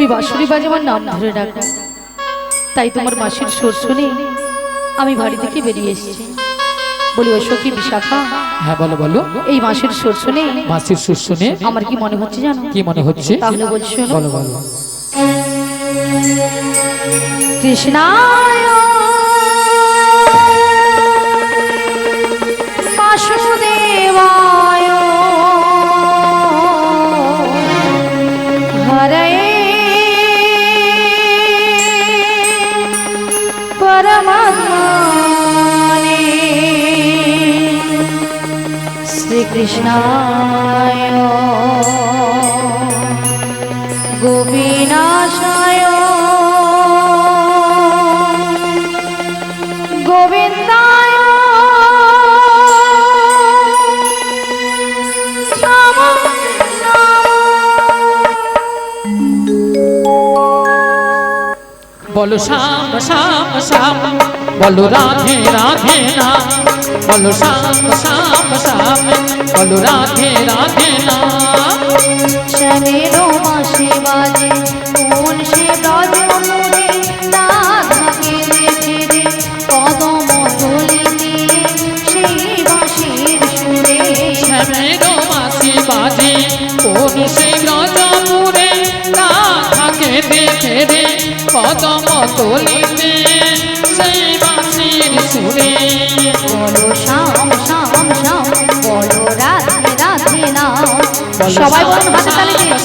তুমি বাঁশুরি বাজে আমার নাম ধরে ডাকো তাই তোমার মাসির সোর শুনে আমি বাড়ি থেকে বেরিয়ে এসেছি। বলি ওই সখী বিশাখা? হ্যাঁ বলো বলো। এই মাসির সোর শুনে মাসির সুর শুনে আমার কি মনে হচ্ছে জানো? কি মনে হচ্ছে? তাহলে বলছো। বলো বলো। কৃষ্ণায় শ্রীকৃষ্ণায় গোপীনাশায় গোবিন্দায় বলো শ্যাম শ্যাম শ্যাম। বলো রাধে রাধে না বলো শ্যাম শ্যাম শ্যাম। বলো রাধে রাধে না শ্যামেরো মাসে বাজে কোন সে ব্রজ মুরে রাধাকে দেখে রে কদম তলিতে সেই বাঁশির সুরে। শ্যামেরো মাসি বাজে কোন সে রজপুরে রাধাকে দেখে রে কদম তলিতে সবাই বলুন হাতে তালি দিয়ে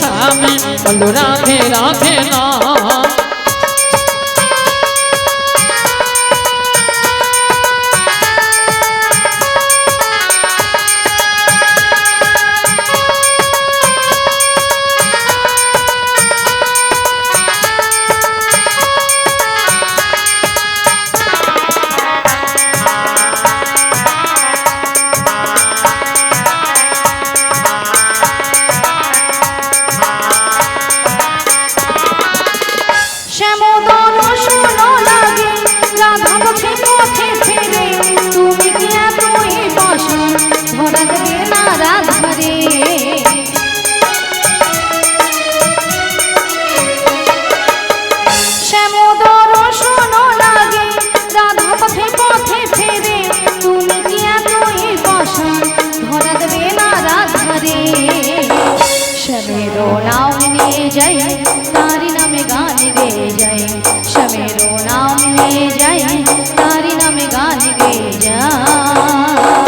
বলো নিয়ে যাই তারি নামে গান গেয়ে যাই শ্যামেরো নাম নিয়ে যাই তারি নামে গান গেয়ে যাই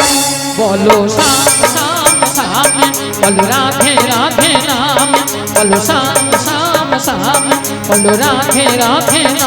বলো শ্যাম শ্যাম শ্যাম বলো রাধে রাধে নাম বলো শ্যাম শ্যাম শ্যাম বলো রাধে রাধে নাম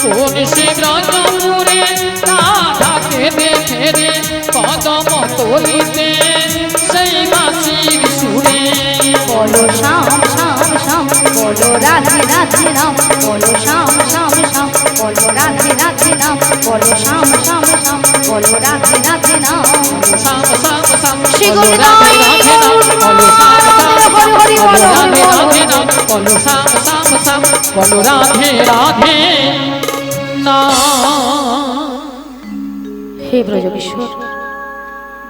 কোন সে ব্রজপুরে রাধাকে দেখে রে কদম তলিতে সেই বাঁশির সুরে বলো শ্যাম শ্যাম শ্যাম বলো রাধে রাধে রাম বলো শ্যাম শ্যাম শ্যাম বলো রাধে রাধে রাম বলো শ্যাম শ্যাম শ্যাম বলো রাধে রাধে রাম শ্যাম শ্যাম শ্যাম শ্রী গুরু রাধে রাধে নাম বলো শ্যাম শ্যাম শ্যাম হরি বলো রাধে রাধে বল নাম বলো শ্যাম শ্যাম শ্যাম বলো রাধে রাধে হে ব্রজকিশোর,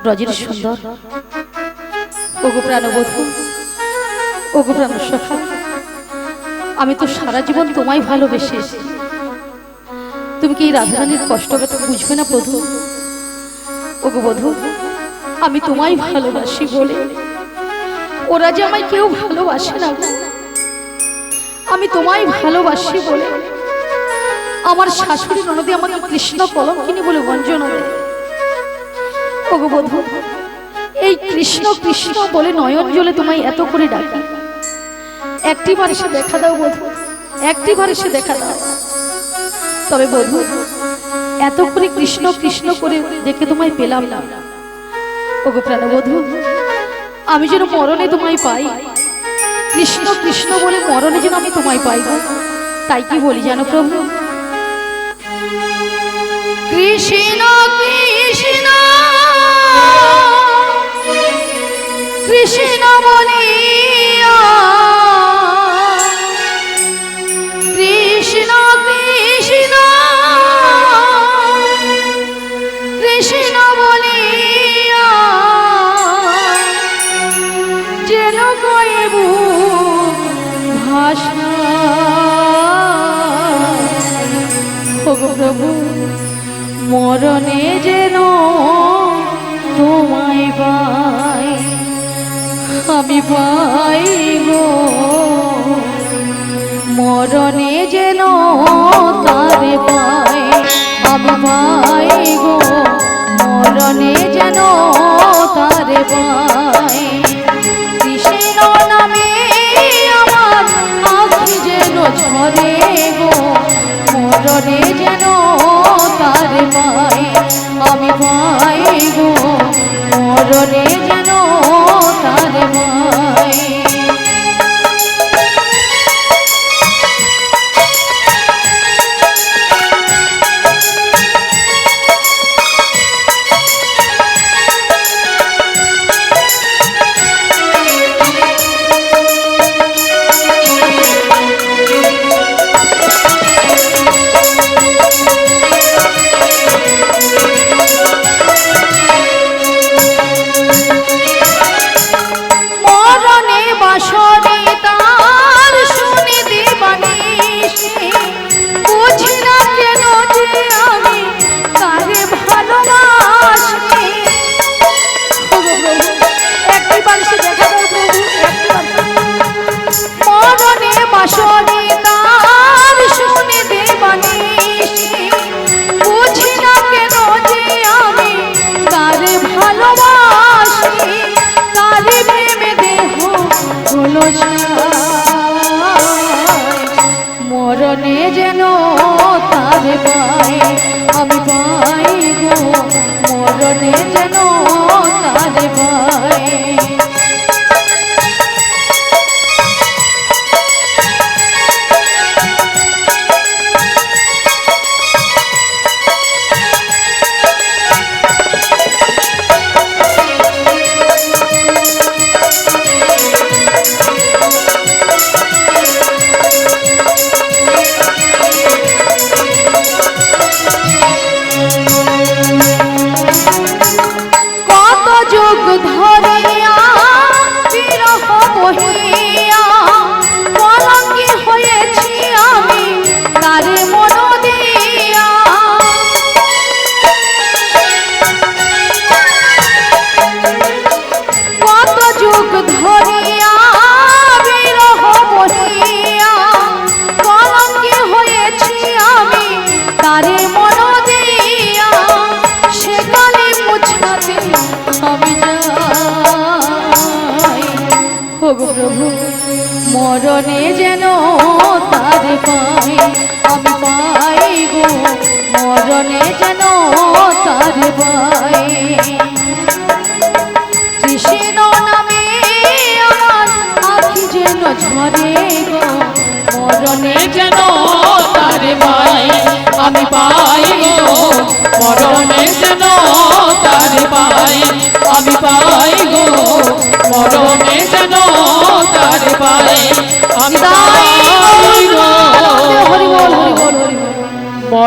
ব্রজের সুন্দর, ওগো প্রাণবধূ প্রাণ সখা আমি তো সারা জীবন তোমায় ভালোবেসে তুমি কি এই রাধারানীর কষ্ট ব্যথা বুঝবে না প্রভু ওগো বধূ, আমি তোমায় ভালোবাসি বলে ওরা যে আমায় কেউ ভালোবাসে না আমি তোমায় ভালোবাসি বলে আমার শাশুড়ি ননদী আমাকে কৃষ্ণ কলঙ্কিনী বলে গঞ্জনা দেয়। বধূ, এই কৃষ্ণ কৃষ্ণ বলে নয়ন জলে তোমায় এত করে ডাকি। একটি বার এসে দেখা দাও বধূ একটি বার এসে দেখা দাও। তবে বধূ এত করে কৃষ্ণ কৃষ্ণ করে দেখে তোমায় পেলাম না। ওগো প্রাণবধূ, আমি যেন মরণে তোমায় পাই। কৃষ্ণ কৃষ্ণ বলে মরণে যেন আমি তোমায় পাই। তাই কি বলি জানো প্রভু? কৃষ্ণ কৃষ্ণ। কৃষ্ণ বলিয়া। কৃষ্ণ কৃষ্ণ। কৃষ্ণ বলিয়া। যেন কইব ভাষা। প্রভু। মরণে যেন তোমায় পাই। আমি পাই গো। মরণে যেন তারে পাই। আমি পাই গো। মরণে যেন তারে পাই। কৃষ্ণ নামে আমার আখি যেন ঝরে গো। মরণে যেন পাই আমি পাই গো মরণে যেন তার পাই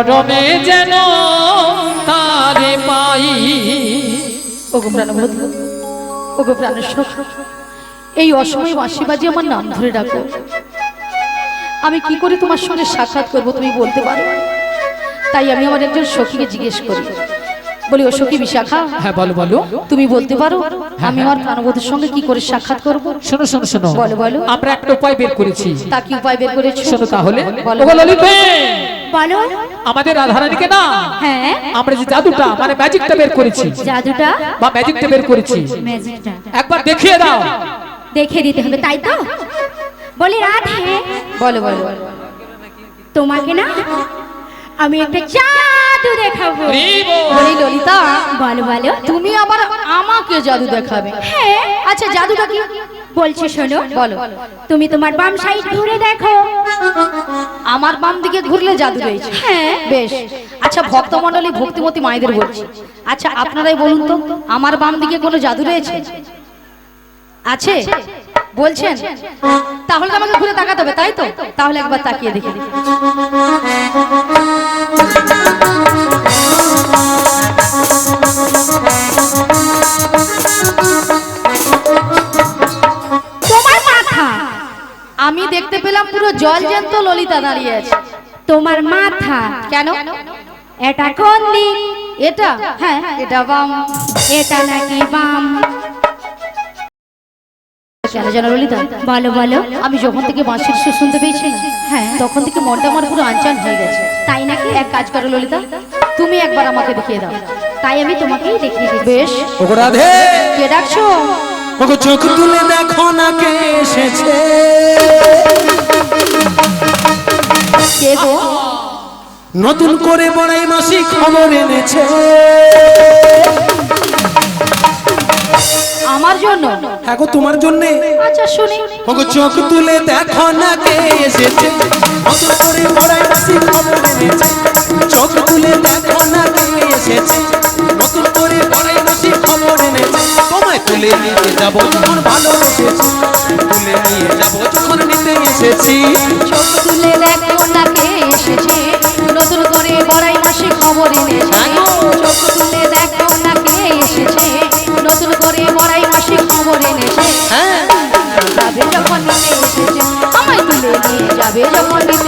মরমে যেন তারে পাই। প্রাণবধূ ওগো প্রাণেশ্বর এই অসময় বাঁশি বাজি আমার নাম ধরে ডাকো আমি কি করে তোমার সঙ্গে সাক্ষাৎ করব তুমি বলতে পারো? তাই আমি আমার একজন সখীকে জিজ্ঞেস করি। বলি ও সখী বিশাখা? হ্যাঁ বলো বলো। তুমি বলতে পারো আমি আমার প্রাণবধূর সঙ্গে কি করে সাক্ষাৎ করব? শোনো শোনো শোনো। বলো, বলো। আমরা একটা উপায় বের করেছি। তা কি উপায় বের করেছ? শোনো তাহলে। বলো ললিতে! বলো। আমাদের রাধারানীকে না? হ্যাঁ। আমরা যে জাদুটা মানে ম্যাজিকটা বের করেছি। জাদুটা? বা ম্যাজিকটা বের করেছি। ম্যাজিকটা। একবার দেখিয়ে দাও। দেখে দিতে হবে তাই তো? বলি রাধে। বলো বলো। তোমাকে না আমি একটা জাদু দেখাবো। বলি ললিতা বলো বলো। তুমি আবার আমাকে জাদু দেখাবে। হ্যাঁ আচ্ছা জাদুটা কি? বলছি শোনো বলো। তুমি তোমার বাম সাইড ঘুরে দেখো। আমার বাম দিকে ঘুরলে জাদু রয়েছে। হ্যাঁ বেশ। আচ্ছা ভক্তমণ্ডলী ভক্তিমতী মায়েদের বলছি। আচ্ছা আপনারাই বলুন তো আমার বাম দিকে কোনো জাদু রয়েছে? আছে? বলছেন? তাহলে আমাকে ঘুরে তাকাতে হবে, তাই তো? তাহলে একবার তাকিয়ে দেখি। আমি দেখতে পেলাম পুরো জল জ্যান্ত ললিতা দাঁড়িয়ে আছে। তোমার মাথা। কেন? এটা কোন দিক এটা? হ্যাঁ এটা বাম। এটা নাকি বাম? কেন জানো ললিতা বলো বলো আমি যখন থেকে বাঁশির সুর শুনতে পেয়েছি না, হ্যাঁ। তখন থেকে মনটা আমার পুরো আনচান হয়ে গেছে। তাই নাকি? এক কাজ করো ললিতা তুমি একবার আমাকে দেখিয়ে দাও। তাই আমি তোমাকেই দেখিয়ে দিচ্ছি। বেশ। ওগো কে ডাকছো? ওগো চোখ তুলে দেখো না কে এসেছে। কে গো? নতুন করে বড়াই মাসি খবর এনেছে। আমার জন্য? হ্যাঁ গো তোমার জন্য। আচ্ছা শুনি। ওগো চোখ তুলে দেখো না কে এসেছে। নতুন করে বড়াই মাসি খবর এনেছে চোখ তুলে দেখো না কে এসেছে। নতুন করে বড়াই মাসি খবর এনেছে তোমায় তুলে নিতে যাব যখন ভালোবেসেছি। তুলে নিয়ে যাব যখন নিতে এসেছি। চোখ তুলে দেখো না কে এসেছে। নতুন করে বড়াই মাসে খবর এনেছে চোখ তুলে যাবে যখন নিয়ে যাবে যখন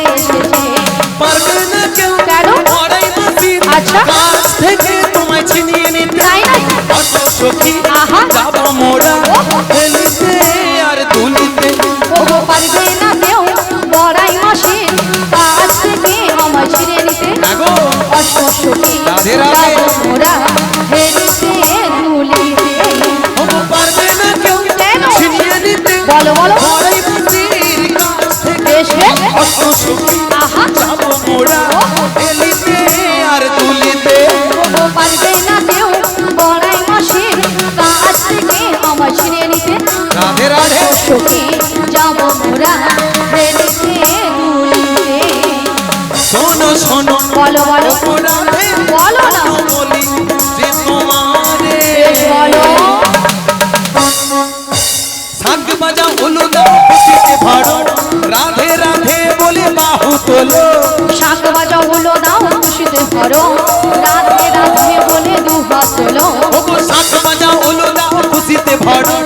খুশিতে রাধে রাধে বলে দু হাত তোলো ওগো শাক বাজা হলো না খুশিতে ভরো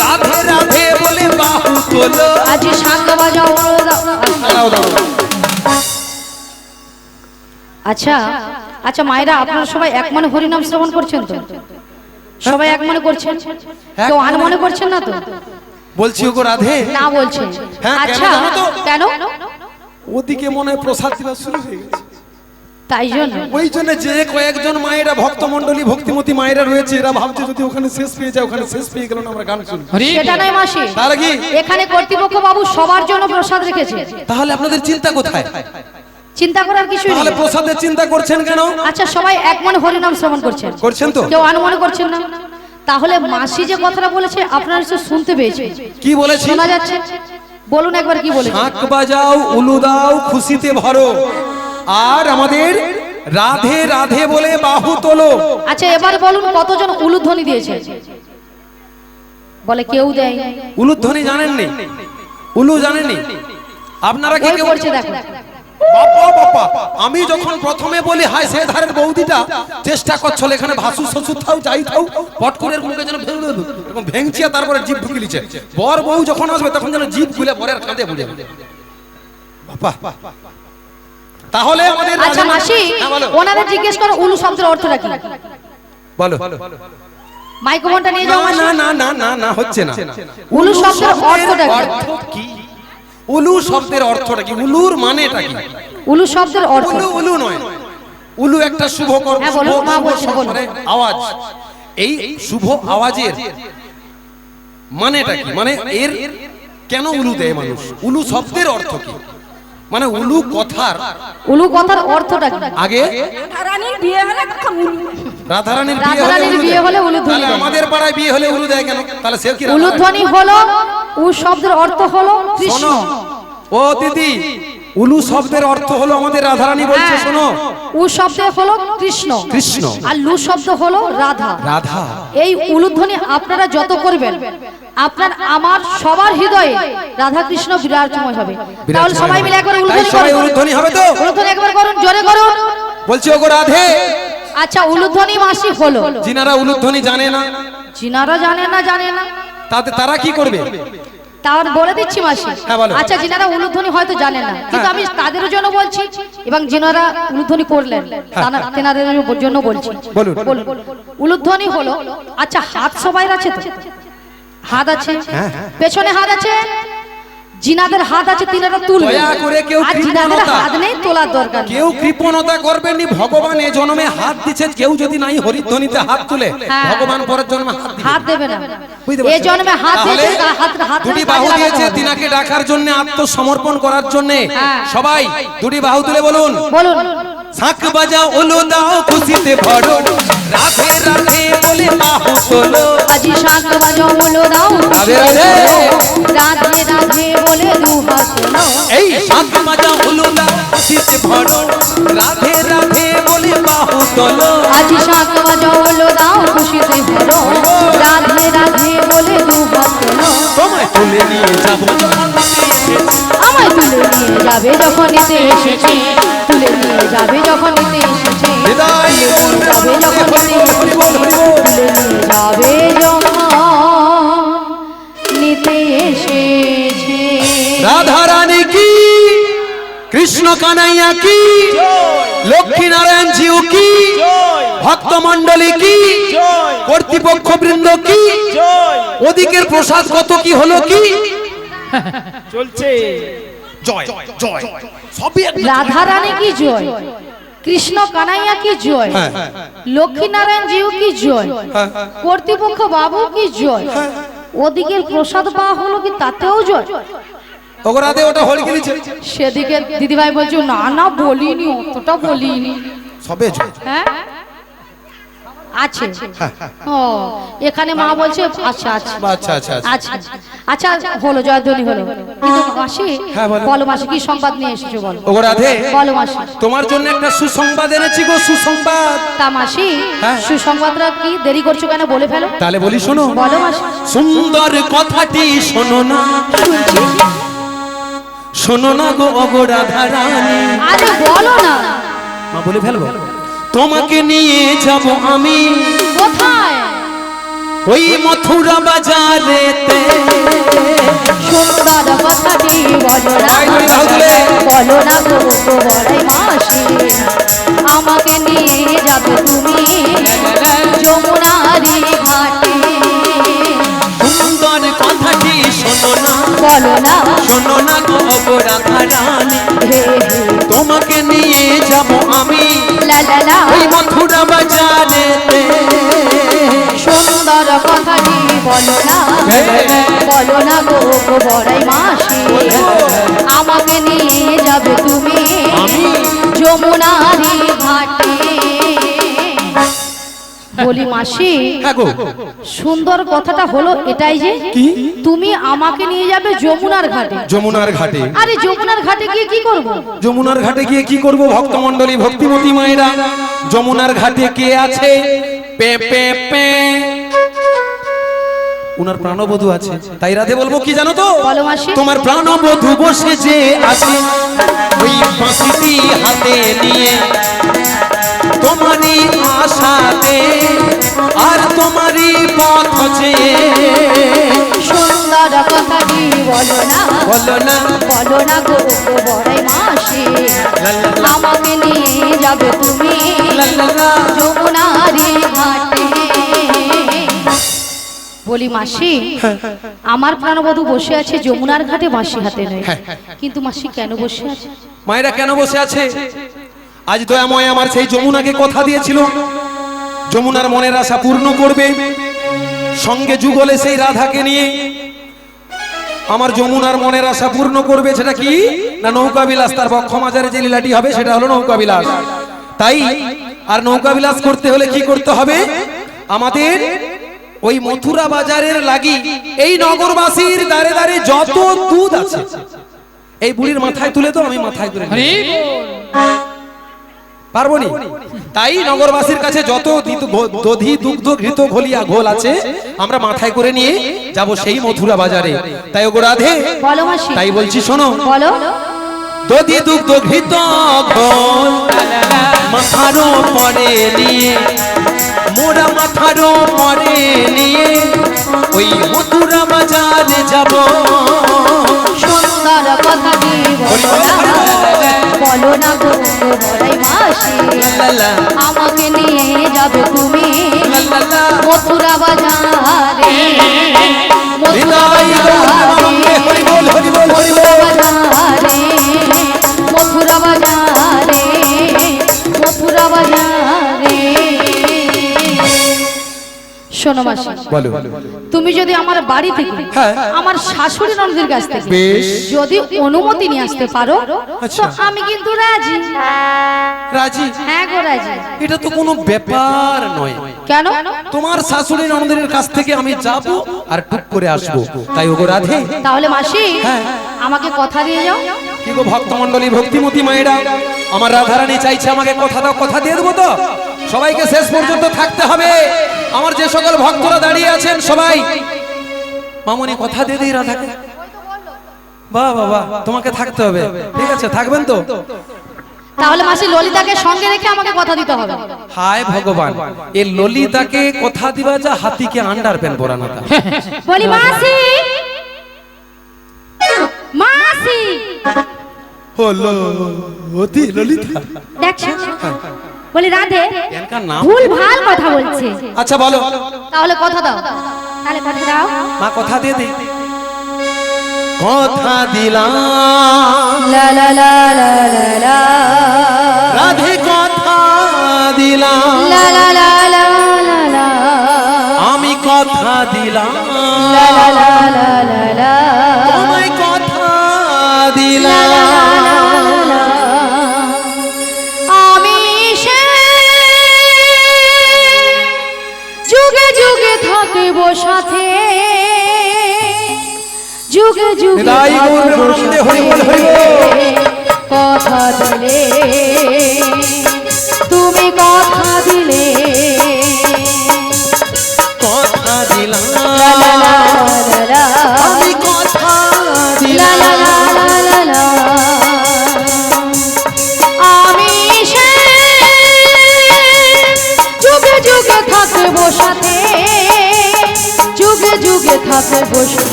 রাধে রাধে বলে বাহু তোলো। আজ শাক বাজা হলো দাও দাঁড়াও দাঁড়াও আচ্ছা আচ্ছা মায়েরা আপনারা সবাই এক মনে হরিনাম শ্রবণ করছেন তো? সবাই এক মনে করছেন? কেউ আন মনে করছেন না তো? বলছি ওগো রাধে। না বলছেন। হ্যাঁ, আচ্ছা কেন? ওদিকে মনে হয় প্রসাদ দেওয়া শুরু হয়ে গেছে। তাই জন্য। ওই জন্য যে কয়েকজন মায়েরা ভক্ত মন্ডলী ভক্তিমতী মায়েরা রয়েছে এরা ভাবছে যদি ওখানে শেষ পেয়ে যায় ওখানে শেষ পেয়ে গেল না আমরা গান শুনি সেটা নয় মাসি। তার কি এখানে কর্তৃপক্ষ বাবু সবার জন্য প্রসাদ রেখেছে। তাহলে আপনাদের চিন্তা কোথায়? চিন্তা করার কিছু তাহলে নেই। প্রসাদের চিন্তা করছেন কেন? আচ্ছা সবাই এক মনে হরিনাম শ্রবণ করছেন। করছেন তো? কেউ আনুমনে করছেন না। তাহলে মাসি যে কথাটা বলেছে আপনারা নিশ্চয় শুনতে পেয়েছে কি বলেছি শোনা যাচ্ছে। বলুন একবার কি বলেছে শাঁখ বাজাও উলু দাও খুশিতে ভরো। আর আমাদের রাধে রাধে বলে বাহু তোলো। আচ্ছা এবার বলুন কতজন উলুধ্বনি দিয়েছে? বলে কেউ দেয় উলুধ্বনি জানেননি? উলু জানেনি আপনারা কি কেউ করছে দেখো। বাবা বাবা আমি যখন প্রথমে বলি হাই সে ধারের বৌদিটা চেষ্টা করছিল এখানে ভাসু শ্বশুর থাও যাই থাও পটকুরের মুখে যেন ভেঙে এবং ভেঙচিয়া তারপরে জিভ ঢুকে লিছে বর বউ যখন আসবে তখন যেন জিভ খুলে বরের কাঁধে বুঝে। বাবা তাহলে আমাদের আচ্ছা মাসি হ্যাঁ, ওনাদের জিজ্ঞেস করো উলু শব্দের অর্থটা কি? বলো। মাইক্রোফোনটা নিয়ে যাও না না না না না হচ্ছে না। উলু শব্দের অর্থটা কি? উলু শব্দের অর্থটা কি? উলুর মানেটা কি? উলু শব্দের অর্থ। উলু উলু নয়। উলু একটা শুভ কর্ম হ্যাঁ, শুভ- আওয়াজ। এই শুভ আওয়াজের মানেটা কি? মানে এর কেন উলু দেয় মানুষ? উলু শব্দের অর্থ কি? মানে উলু কথার। উলু কথার অর্থটা কি? আগে? রানীর বিয়ে হলে রাধারানীর বিয়ে হলে উলু বিয়ে। হলে উলুধ্বনি তাহলে দেয়। আমাদের পাড়ায় বিয়ে হলে উলু দেয় কেন? তাহলে সে কি রাধারানী? উলুধ্বনি হলো উ শব্দের অর্থ হলো কৃষ্ণ। শোনো। ও দিদি উলু শব্দের অর্থ হলো আমাদের রাধারানী বলছে হ্যাঁ। শোনো। উ শব্দ হলো কৃষ্ণ। কৃষ্ণ। আর লু শব্দ হলো রাধা। রাধা। এই উলুধ্বনি আপনারা যত করবেন আপনার আমার সবার হৃদয়ে রাধা কৃষ্ণ বিরাজময় হবে। তাহলে সবাই মিলে একবার উলুধ্বনি হবে তো? উলুধ্বনি একবার করুন জোরে করুন। বলছি ওগো রাধে। আচ্ছা উলুধ্বনি মাসি হলো। যিনারা উলুধ্বনি জানে না। জিনারা জানে না জানে না। তাতে তারা কি করবে? তার বলে দিচ্ছি মাসি। হ্যাঁ, আচ্ছা যিনারা উলুধ্বনি হয়তো জানেন না। কিন্তু আমি তাদের জন্য বলছি এবং যিনারা উলুধ্বনি করলেন। তানা- তেনাদের জন্য বলছি। বলুন। বলুন। উলুধ্বনি হলো। আচ্ছা হাত সবাই আছে তো? হাত আছে? হ্যাঁ, পেছনে হাত আছে? জিনাদের হাত আছে তিনারা তুলবে। দয়া করে কেউ আর জিনাদের কৃপণতা- হাত নেই তোলার দরকার কেউ কৃপণতা করবেন নি ভগবান এ জন্মে হাত দিচ্ছেন কেউ যদি নাই হরিধ্বনিতে হাত তুলে হ্যাঁ। ভগবান পরের জন্মে হাত দিবে। হাত দেবে না। এই জন্মে হাত দিয়েছে হাত হাত দুটি বাহু দিয়েছে। তিনাকে ডাকার জন্য আত্মসমর্পণ করার জন্য। হ্যাঁ। সবাই দুটি বাহু তুলে বলুন। বলুন। শাঁখ বাজাও ওলো দাও খুশিতে ভরো। রাধে রাধে বলে বাহু তোলো আজি শাক বাজাও বলো দাও রাধে রাধে। রাধে রাধে বলে দু হাত নাও এই শাঁখ বাজাও ওলো দাও খুশিতে ভরো। রাধে রাধে বলে বাহু তোলো আজি শাক বাজাও বলো দাও খুশিতে ভরো। রাধে রাধে বলে দু হাত নাও তোমায় তুলে নিয়ে যাব। আমায় তুলে নিয়ে যাবে যখন এসেছে। তুলে নিয়ে যাবে যখন নিতে এসেছে। হৃদয় তুলে নিয়ে যাবে যখন তুলে নিয়ে যাবে যখন নিতে এসেছে। রাধা কি? কৃষ্ণ কানাইয়া কি? লক্ষ্মী নারায়ণ জিউ কি? ভক্ত মন্ডলী কি? কর্তৃপক্ষ বৃন্দ কি? ওদিকের প্রসাদ কত কি হলো কি? চলছে। জয় জয় সবই রাধা রানী কি জয়? কৃষ্ণ কানাইয়া কি জয়? হ্যাঁ। লক্ষ্মী নারায়ণ জিউ কি জয়? হ্যাঁ। কর্তৃপক্ষ বাবু কি জয়? ওদিকের প্রসাদ পাওয়া হলো কি তাতেও জয়? ওগো রাধে ওটা হল সেদিকে দিদিভাই বলছো না না বলিনি অতটা বলিনি। সবে জয়। হ্যাঁ? আছে। ও এখানে মা বলছে আচ্ছা আচ্ছা। আচ্ছা আচ্ছা আচ্ছা। আচ্ছা আচ্ছা। হলো জয়ধ্বনি হলো। কিন্তু মাসি হ্যাঁ, বলো। মাসি কি সংবাদ নিয়ে এসেছ বলো? ওগো রাধে বলো মাসি। তোমার জন্য একটা সুসংবাদ এনেছি গো সুসংবাদ। তা মাসি হ্যাঁ। সুসংবাদটা কি দেরি করছ কেন বলে ফেলো? তাহলে বলি শোনো। বলো মাসি। সুন্দর কথাটি শোনো না। শোনো না গো অগো রাধা রানী আরে বলো না। মা বলে ফেলব? তোমাকে নিয়ে যাব আমি। কোথায়? ওই মথুরা বাজারেতে। সুন্দর কথাটি বলো না তাই বলি তাহলে। বলো না গো গো বড়াই মাসি। আমাকে নিয়ে যাবে তুমি যমুনারি ঘাটে। সুন্দর কথাটি শোনো না। বলো না। শোনো না গো রানী তোমাকে নিয়ে যাব লা লা লা ওই মথুরা বাজারেতে বলো না বলো না গো বড়াই মাসি আমাকে নিয়ে যাবে তুমি যমুনারি বলি মাসি হ্যাঁ সুন্দর কথাটা হলো এটাই যে তুমি আমাকে নিয়ে যাবে যমুনার ঘাটে। যমুনার ঘাটে। আরে যমুনার ঘাটে গিয়ে কি করব? যমুনার ঘাটে গিয়ে কি করব ভক্তমণ্ডলী ভক্তিমতী মায়েরা? যমুনার ঘাটে কে আছে? পে পে পে। উনার প্রাণবধূ আছে। তাই রাধে বলব কি জানো তো। তোমার প্রাণবধূ বসে যে আছে ওই বাঁশিটি হাতে নিয়ে আশাতে আর তোমারই পথ চেয়ে সুন্দর কথাটি বলো না বলো না। বলো না গো বড়াই মাসি। আমাকে নিয়ে যাবে তুমি। যমুনারি ঘাটে। বলি মাসি আমার প্রাণবধূ বসে আছে যমুনার ঘাটে মাসি হাতে নেয়। কিন্তু মাসি কেন বসে আছে? মায়েরা কেন বসে আছে? আজ দয়াময় আমার সেই যমুনাকে কথা দিয়েছিল। যমুনার মনের আশা পূর্ণ করবে। সঙ্গে যুগলে সেই রাধাকে নিয়ে আমার যমুনার মনের আশা পূর্ণ করবে। সেটা কি? না নৌকা বিলাস? তার বক্ষ মাজারে যে লীলাটি হবে, সেটা হলো নৌকা বিলাস। তাই আর নৌকা বিলাস করতে হলে কি করতে হবে? আমাদের ওই মথুরা বাজারের লাগি, এই নগরবাসীর দাঁড়ে দাঁড়ে যত দুধ আছে, এই বুড়ির মাথায় তুলে তো আমি মাথায় তুলে। পারব নি তাই নগরবাসীর কাছে যত দধি দুগ্ধ ঘৃত ঘলিয়া ঘোল আছে আমরা মাথায় করে নিয়ে যাব সেই মথুরা বাজারে। তাই ওগো রাধে তাই বলছি শোনো। দধি দুগ্ধ ঘৃত ঘোল মাথারও পরে নিয়ে মোরা মাথারও পরে নিয়ে ওই মথুরা বাজারে যাব। সুন্দর কথাটি বলো না আমাকে নিয়ে যাবে তুমি। মথুরা বাজারে। মথুরা হরি বল বাজারে। শোনো মাসি বলো। তুমি যদি আমার বাড়ি থেকে হ্যাঁ। আমার শাশুড়ি ননদের কাছ থেকে বেশ। যদি অনুমতি নিয়ে আসতে পারো আচ্ছা। তো আমি কিন্তু রাজি। রাজি? হ্যাঁ গো রাজি। এটা তো কোনো ব্যাপার নয়। কেন? তোমার শাশুড়ি ননদের কাছ থেকে আমি যাব আর টুক করে আসব। তাই ওগো রাধে। তাহলে মাসি হ্যাঁ। আমাকে কথা দিয়ে যাও। কি গো ভক্তমণ্ডলী ভক্তিমতী মায়েরা? আমার রাধারানী চাইছে আমাকে কথা দাও কথা দিয়ে দেবো তো? সবাইকে শেষ পর্যন্ত থাকতে হবে। আমার যে সকল ভক্তরা দাঁড়িয়ে আছেন সবাই। মামনি কথা দিয়ে দিই রাধাকে। বাহ বাবা তোমাকে থাকতে হবে। ঠিক আছে থাকবেন তো? তাহলে মাসি ললিতাকে সঙ্গে রেখে আমাকে কথা দিতে হবে। হায় ভগবান এ ললিতাকে কথা দিবা যা হাতিকে আন্ডার প্যান্ট পরানো তা। বলি মাসি! মাসি! হলো অতি ললিতা। দেখছ বলি রাধে এনকার নাম ভুল ভালো কথা বলছে আচ্ছা বলো তাহলে কথা দাও তাহলে কথা দাও মা কথা দিয়ে দে কথা দিলাম লা লা লা লা লা লা রাধে কথা দিলাম লা লা লা লা লা লা আমি কথা দিলাম লা লা লা লা লা লা তোমায় কথা দিলাম সাথে যুগ যুগ। কথা দিলে তুমি কথা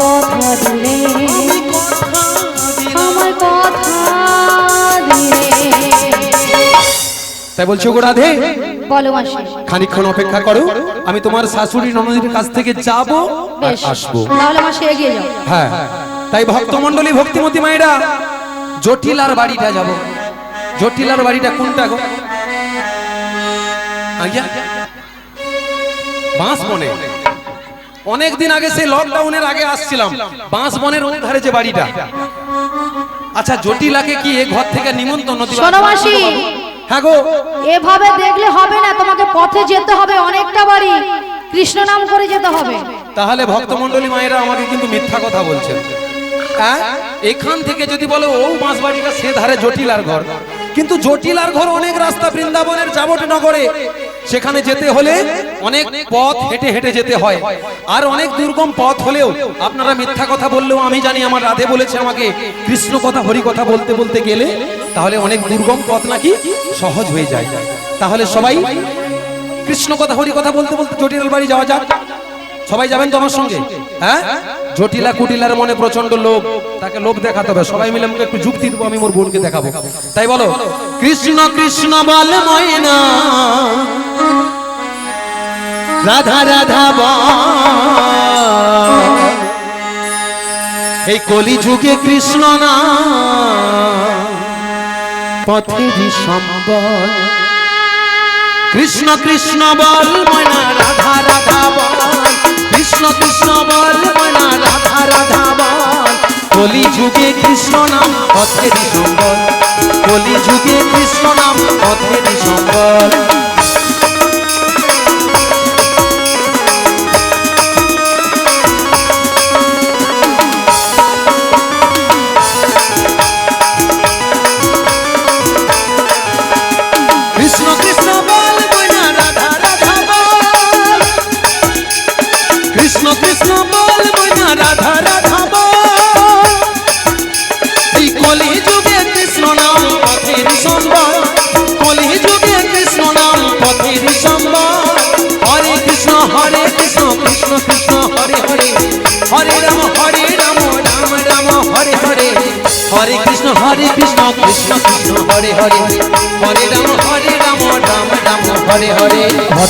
কথা দিলে আমি কথা দিলে তাই বলছো গো রাধে বলো মাসি। খানিকক্ষণ অপেক্ষা করো আমি তোমার শাশুড়ি ননদীর কাছ থেকে যাব আর আসব। তাহলে মাসি এগিয়ে যাও। হ্যাঁ তাই ভক্তমণ্ডলী ভক্তিমতী মায়েরা জটিলার বাড়িটা যাব। জটিলার বাড়িটা কোনটা গো? আজ্ঞা বাঁশ বনে। অনেক দিন আগে সেই লকডাউনের আগে আসছিলাম। বাঁশ বনের ওই ধারে যে বাড়িটা। আচ্ছা জটিলাকে কি এ ঘর থেকে নিমন্ত্রণ দিবা? হ্যাঁ গো। এভাবে দেখলে হবে না তোমাকে পথে যেতে হবে অনেকটা বাড়ি। কৃষ্ণ নাম করে যেতে হবে। তাহলে ভক্তমণ্ডলী মায়েরা আমাকে কিন্তু মিথ্যা কথা বলছেন। হ্যাঁ? এখান থেকে যদি বলো ও বাঁশবাড়িটা সে ধারে জটিলার ঘর। কিন্তু জটিলার ঘর অনেক রাস্তা বৃন্দাবনের যাবট নগরে সেখানে যেতে হলে অনেক পথ হেঁটে হেঁটে যেতে হয়। আর অনেক দুর্গম পথ হলেও আপনারা মিথ্যা কথা বললেও আমি জানি আমার রাধে বলেছে আমাকে কৃষ্ণ কথা, হরি কথা বলতে বলতে গেলে তাহলে অনেক দুর্গম পথ নাকি সহজ হয়ে যায়। তাহলে সবাই কৃষ্ণ কথা, হরি কথা বলতে বলতে জটিলার বাড়ি যাওয়া যাক। সবাই যাবেন তো আমার সঙ্গে? হ্যাঁ? জটিলা কুটিলার মনে প্রচণ্ড লোক তাকে লোক দেখাতে হবে। সবাই মিলে আমাকে একটু যুক্তি দেবো, আমি মোর বোনকে দেখাবো। তাই বলো, কৃষ্ণ কৃষ্ণ বল ময়না, রাধা রাধা এই কলি যুগে কৃষ্ণ না পথেরই সম্বল। কৃষ্ণ কৃষ্ণ বল ময়না, রাধা রাধা বল। কৃষ্ণ কৃষ্ণ বল, ময়না রাধা রাধা বল। কলি যুগে কৃষ্ণ নাম পথের সম্বল কলি যুগে কৃষ্ণ নাম পথের সম্বল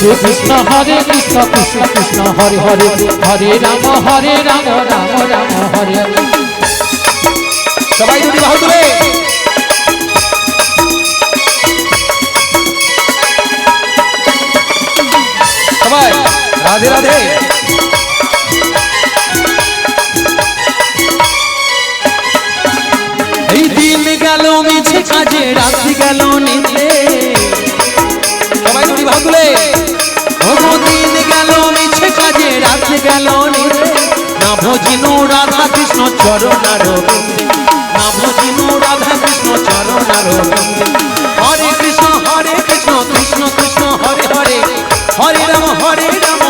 কৃষ্ণ, হরে কৃষ্ণ কৃষ্ণ কৃষ্ণ, হরে হরে হরে রাম হরে রাম রাম রাম, হরে সবাই দুটি বাহু সবাই, রাধে রাধে। এই দিন গেল মিছে কাজে রাত্রি গেল নিতে সবাই দুটি বাহু মিছে গেল না ভজিনু রাধা কৃষ্ণ চরণার বিন্দে না ভজিনু রাধা কৃষ্ণ চরণার বিন্দে হরে কৃষ্ণ হরে কৃষ্ণ কৃষ্ণ কৃষ্ণ, হরে হরে। হরে রাম হরে রাম।